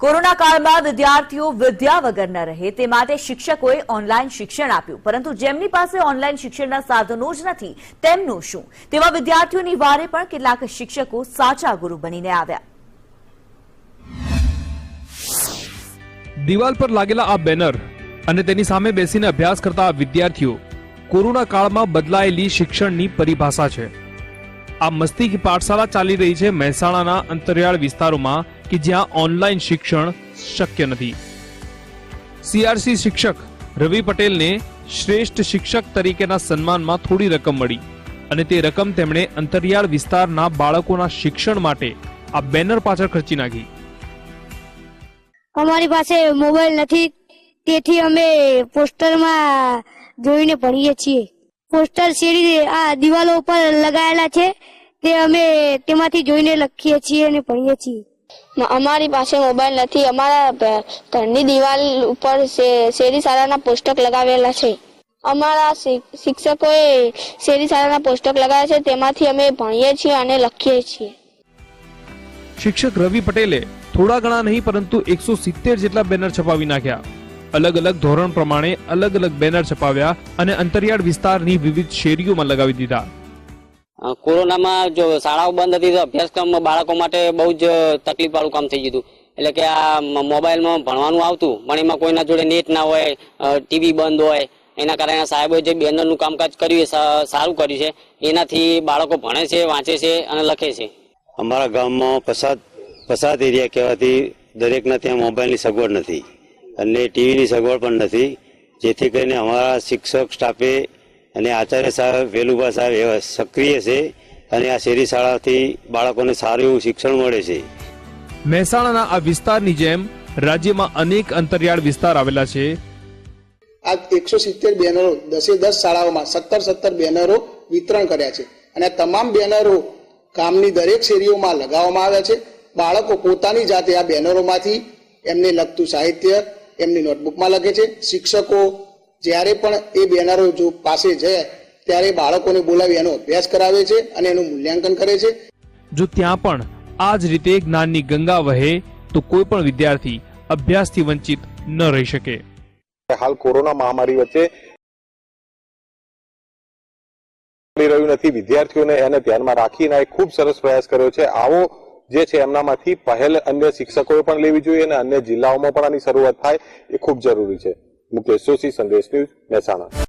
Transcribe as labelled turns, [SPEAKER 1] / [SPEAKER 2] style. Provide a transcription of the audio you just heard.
[SPEAKER 1] Corona કાળમાં વિદ્યાર્થીઓ વિદ્યા વગર ન રહે, તે માટે શિક્ષકોએ ઓનલાઈન શિક્ષણ આપ્યું. પરંતુ જેમની પાસે ઓનલાઈન શિક્ષણના સાધનો જ નથી, તેમનું શું? તેવા વિદ્યાર્થીઓની વારે પણ કેટલાક શિક્ષકો સાચા ગુરુ બનીને આવ્યા.
[SPEAKER 2] દિવાલ પર લાગેલા આ બેનર અને તેની સામે બેસીને અભ્યાસ કરતા આ વિદ્યાર્થીઓ કોરોના કાળમાં બદલાયેલી શિક્ષણની પરિભાષા છે. આ મસ્તી પાઠશાળા ચાલી રહી છે મહેસાણાના અંતરિયાળ વિસ્તારોમાં કે જ્યાં ઓનલાઈન શિક્ષણ શક્ય નથી. સીઆરસી શિક્ષક રવિ પટેલને શ્રેષ્ઠ શિક્ષક તરીકેના સન્માનમાં થોડી રકમ મળી અને તે રકમ તેમણે અંતરિયાળ વિસ્તારના બાળકોના શિક્ષણ માટે આ બેનર પાછળ ખર્ચી નાખી.
[SPEAKER 3] અમારી પાસે મોબાઈલ નથી, તેથી અમે પોસ્ટરમાં જોઈને ભણીએ છીએ. પોસ્ટર શેરી આ દિવાલો ઉપર લગાયેલા છે, તે અમે તેમાંથી જોઈને લખીએ છીએ અને ભણીએ છીએ.
[SPEAKER 4] અમારી પાસે મોબાઈલ નથી. અમારા ઘરની દિવાલ ઉપર શેરી શાળાના પોસ્ટક લગાવેલા છે. અમારા શિક્ષકોએ શેરી શાળાના પોસ્ટક લગાવ્યા છે. તેમાંથી અમે ભણીએ છીએ અને લખીએ છીએ.
[SPEAKER 2] શિક્ષક રવિ પટેલે થોડા ઘણા નહીં, પરંતુ એકસો સિત્તેર જેટલા બેનર છપાવી નાખ્યા. અલગ અલગ ધોરણ પ્રમાણે અલગ અલગ બેનર છપાવ્યા અને અંતરિયાળ વિસ્તારની વિવિધ શેરીઓમાં લગાવી દીધા.
[SPEAKER 5] કોરોનામાં જો શાળાઓ બંધ હતી તો અભ્યાસક્રમ બાળકો માટે બહુ જ તકલીફ વાળું કામ થઈ ગયું એટલે કે આ મોબાઈલમાં ભણવાનું આવતું, પણ એમાં કોઈના જોડે નેટ ના હોય ટીવી બંધ હોય, એના કારણે સાહેબોએ જે બેનરનું કામકાજ કર્યું સારું કર્યું છે. એનાથી બાળકો ભણે છે, વાંચે છે અને લખે છે.
[SPEAKER 6] અમારા ગામમાં પસાદ પસાદ એરિયા કહેવાથી દરેકના ત્યાં મોબાઈલની સગવડ નથી. અને ટીવીની સગવડ પણ નથી. જેથી કરીને અમારા શિક્ષક, સ્ટાફે અને આચાર્ય સાહેબ વેલુભા સાહેબ એવા સક્રિય છે અને આ શેરી શાળાથી બાળકોને સારું એવું શિક્ષણ મળે છે.
[SPEAKER 2] મહેસાણાના આ વિસ્તારની જેમ રાજ્યમાં અનેક અંતરિયાળ વિસ્તાર આવેલા છે.
[SPEAKER 7] આ એકસો સિત્તેર બેનરો દસે દસ શાળાઓમાં સત્તર સત્તર બેનરો વિતરણ કર્યા છે અને આ તમામ બેનરો ગામની દરેક શેરીઓમાં લગાવવામાં આવ્યા છે. બાળકો પોતાની જાતે આ બેનરોમાંથી એમને લગતું સાહિત્ય એમની નોટબુકમાં લખે છે. શિક્ષકો જ્યારે પણ એ બેનરો જો પાસે જાય ત્યારે બાળકોને બોલાવી એનો અભ્યાસ કરાવે છે અને એનું મૂલ્યાંકન કરે છે.
[SPEAKER 2] જો ત્યાં પણ આ જ રીતે જ્ઞાનની ગંગા વહે તો કોઈ પણ વિદ્યાર્થી અભ્યાસથી વંચિત ન રહી શકે.
[SPEAKER 8] હાલ કોરોના મહામારી વચ્ચે મળી રહ્યું નથી. વિદ્યાર્થીઓને એને ધ્યાનમાં રાખીને ખૂબ સરસ પ્રયાસ કર્યો છે. આવો જે છે એમનામાંથી પહેલ અન્ય શિક્ષકોએ પણ લેવી જોઈએ અને અન્ય જિલ્લાઓમાં પણ આની શરૂઆત થાય એ ખૂબ જરૂરી છે. મુકેશ જોશી સંદેશ ન્યૂઝ મહેસાણા.